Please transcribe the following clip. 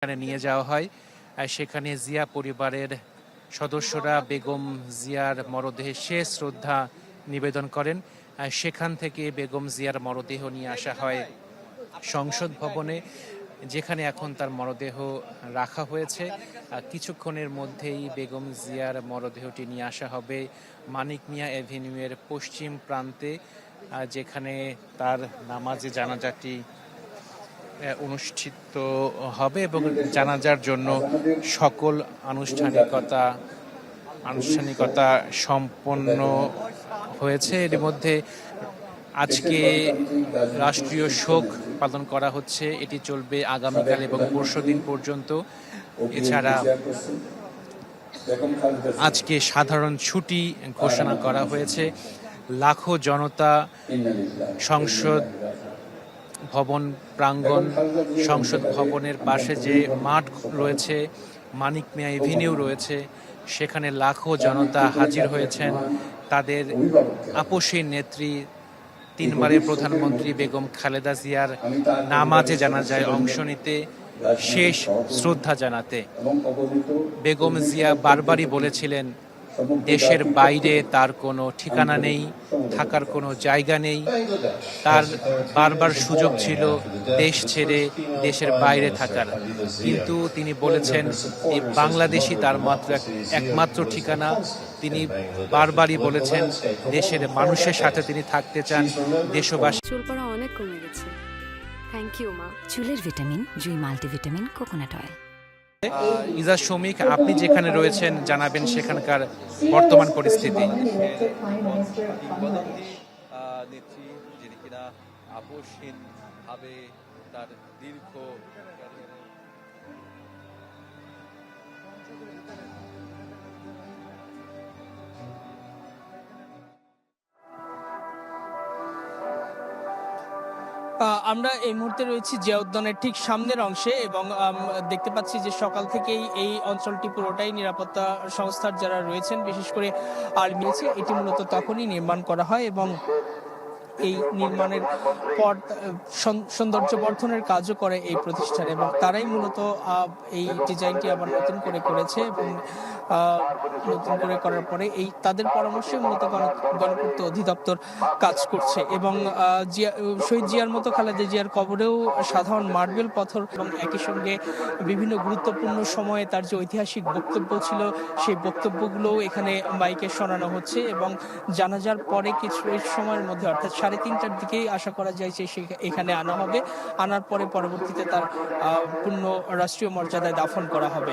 সেখানে নিয়ে যাওয়া হয়। সেখানে জিয়া পরিবারের সদস্যরা বেগম জিয়ার মরদেহে শেষ শ্রদ্ধা নিবেদন করেন। সেখান থেকে বেগম জিয়ার মরদেহ নিয়ে আসা হয় সংসদ ভবনে, যেখানে এখন তার মরদেহ রাখা হয়েছে। কিছুক্ষণের মধ্যেই বেগম জিয়ার মরদেহটি নিয়ে আসা হবে মানিক মিয়া অ্যাভিনিউয়ের পশ্চিম প্রান্তে যেখানে তার নামাজে জানাজাটি অনুষ্ঠিত হবে এবং জানাজার জন্য সকল আনুষ্ঠানিকতা আনুষ্ঠানিকতা সম্পন্ন হয়েছে। এর মধ্যে আজকে রাষ্ট্রীয় শোক পালন করা হচ্ছে। এটি চলবে আগামীকাল এবং পরশু দিন পর্যন্ত। এছাড়া আজকে সাধারণ ছুটি ঘোষণা করা হয়েছে। লাখো জনতা সংসদ ভবন প্রাঙ্গণ, সংসদ ভবনের পাশে যে মাঠ রয়েছে, মানিক মিয়া এভিনিউ রয়েছে, সেখানে লাখো জনতা হাজির হয়েছেন। তাদের আপসী নেত্রী তিনবারের প্রধানমন্ত্রী বেগম খালেদা জিয়ার নামাজে জানা যায় অংশ নিতে, শেষ শ্রদ্ধা জানাতে। বেগম জিয়া বারবারই বলেছিলেন দেশের বাইরে তার কোনো ঠিকানা নেই থাকার কোনো জায়গা নেই। তার বারবার সুযোগ ছিল দেশ ছেড়ে দেশের বাইরে থাকার। কিন্তু তিনি বলেছেন এই বাংলাদেশই তার মাত্র একমাত্র ঠিকানা। তিনি বারবারই বলেছেন দেশের মানুষের সাথে তিনি থাকতে চান দেশবাসী। চুল পড়া অনেক কমে গেছে। থ্যাংক ইউ মা। চুলের ভিটামিন জুই মাল্টিভিটামিন কোকোনাট অয়েল। ইজা শ্রমিক আপনি যেখানে রয়েছেন জানাবেন সেখানকার বর্তমান পরিস্থিতি। নেত্রী যিনি কিনা আপোষহীনভাবে তার দীর্ঘ আমরা এই মুহূর্তে রয়েছি জিয়া উদ্যানের ঠিক সামনের অংশে এবং দেখতে পাচ্ছি যে সকাল থেকেই এই অঞ্চলটি পুরোটাই নিরাপত্তা সংস্থার যারা রয়েছেন, বিশেষ করে আর্মি আছে এটি মূলত তখনই নির্মাণ করা হয় এবং এই নির্মাণের পর সৌন্দর্য বর্ধনের কাজও করে এই প্রতিষ্ঠান এবং তারাই মূলত এই ডিজাইনটি আবার নতুন করে করেছে এবং নতুন করে করার পরে এই তাদের পরামর্শে মূলত গণ- গণপূর্ত অধিদপ্তর কাজ করছে এবং জিয়া শহীদ জিয়ার মতো খালেদা জিয়ার কবরেও সাধারণ মার্বেল পাথর এবং একই সঙ্গে বিভিন্ন গুরুত্বপূর্ণ সময়ে তার যে ঐতিহাসিক বক্তব্য ছিল, সেই বক্তব্যগুলোও এখানে মাইকে শোনানো হচ্ছে এবং জানাজার পরে কিছু সময়ের মধ্যে, অর্থাৎ সাড়ে তিনটার দিকেই আশা করা যায় যে এখানে আনা হবে। আনার পরে পরবর্তীতে তার পূর্ণ রাষ্ট্রীয় মর্যাদায় দাফন করা হবে।